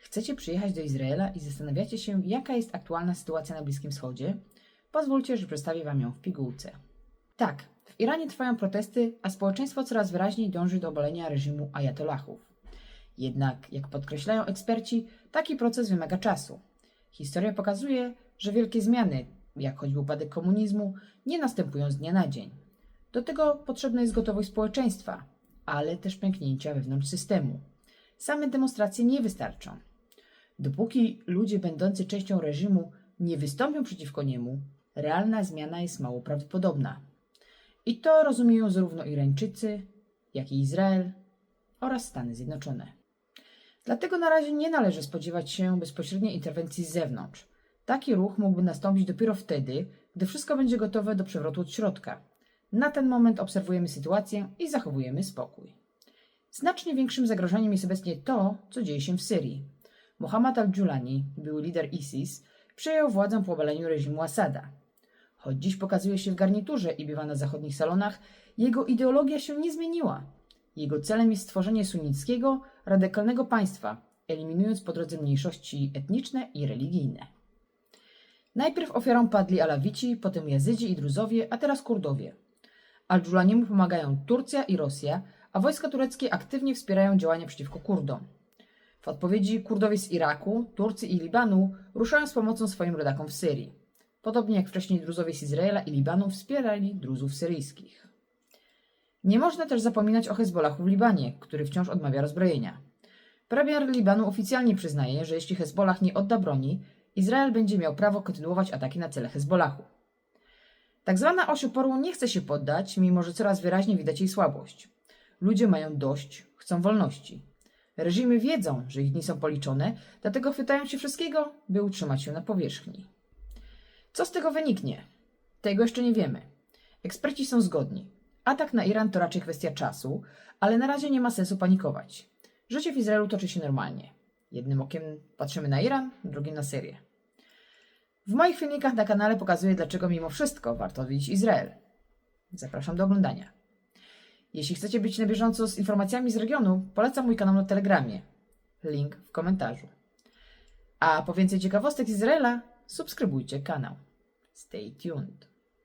Chcecie przyjechać do Izraela i zastanawiacie się, jaka jest aktualna sytuacja na Bliskim Wschodzie? Pozwólcie, że przedstawię Wam ją w pigułce. Tak, w Iranie trwają protesty, a społeczeństwo coraz wyraźniej dąży do obalenia reżimu ajatollahów. Jednak, jak podkreślają eksperci, taki proces wymaga czasu. Historia pokazuje, że wielkie zmiany, jak choćby upadek komunizmu, nie następują z dnia na dzień. Do tego potrzebna jest gotowość społeczeństwa, ale też pęknięcia wewnątrz systemu. Same demonstracje nie wystarczą. Dopóki ludzie będący częścią reżimu nie wystąpią przeciwko niemu, realna zmiana jest mało prawdopodobna. I to rozumieją zarówno Irańczycy, jak i Izrael oraz Stany Zjednoczone. Dlatego na razie nie należy spodziewać się bezpośredniej interwencji z zewnątrz. Taki ruch mógłby nastąpić dopiero wtedy, gdy wszystko będzie gotowe do przewrotu od środka. Na ten moment obserwujemy sytuację i zachowujemy spokój. Znacznie większym zagrożeniem jest obecnie to, co dzieje się w Syrii. Mohammad al-Julani, były lider ISIS, przejął władzę po obaleniu reżimu Asada. Choć dziś pokazuje się w garniturze i bywa na zachodnich salonach, jego ideologia się nie zmieniła. Jego celem jest stworzenie sunnickiego, radykalnego państwa, eliminując po drodze mniejszości etniczne i religijne. Najpierw ofiarą padli Alawici, potem Jazydzi i Druzowie, a teraz Kurdowie. Al-Dżulaniemu pomagają Turcja i Rosja, a wojska tureckie aktywnie wspierają działania przeciwko Kurdom. W odpowiedzi Kurdowie z Iraku, Turcy i Libanu ruszają z pomocą swoim rodakom w Syrii. Podobnie jak wcześniej Druzowie z Izraela i Libanu wspierali Druzów syryjskich. Nie można też zapominać o Hezbollahu w Libanie, który wciąż odmawia rozbrojenia. Premier Libanu oficjalnie przyznaje, że jeśli Hezbollah nie odda broni, Izrael będzie miał prawo kontynuować ataki na cele Hezbollahu. Tak zwana oś oporu nie chce się poddać, mimo że coraz wyraźniej widać jej słabość. Ludzie mają dość, chcą wolności. Reżimy wiedzą, że ich dni są policzone, dlatego chwytają się wszystkiego, by utrzymać się na powierzchni. Co z tego wyniknie? Tego jeszcze nie wiemy. Eksperci są zgodni. Atak na Iran to raczej kwestia czasu, ale na razie nie ma sensu panikować. Życie w Izraelu toczy się normalnie. Jednym okiem patrzymy na Iran, drugim na Syrię. W moich filmikach na kanale pokazuję, dlaczego mimo wszystko warto odwiedzić Izrael. Zapraszam do oglądania. Jeśli chcecie być na bieżąco z informacjami z regionu, polecam mój kanał na Telegramie. Link w komentarzu. A po więcej ciekawostek z Izraela, subskrybujcie kanał. Stay tuned.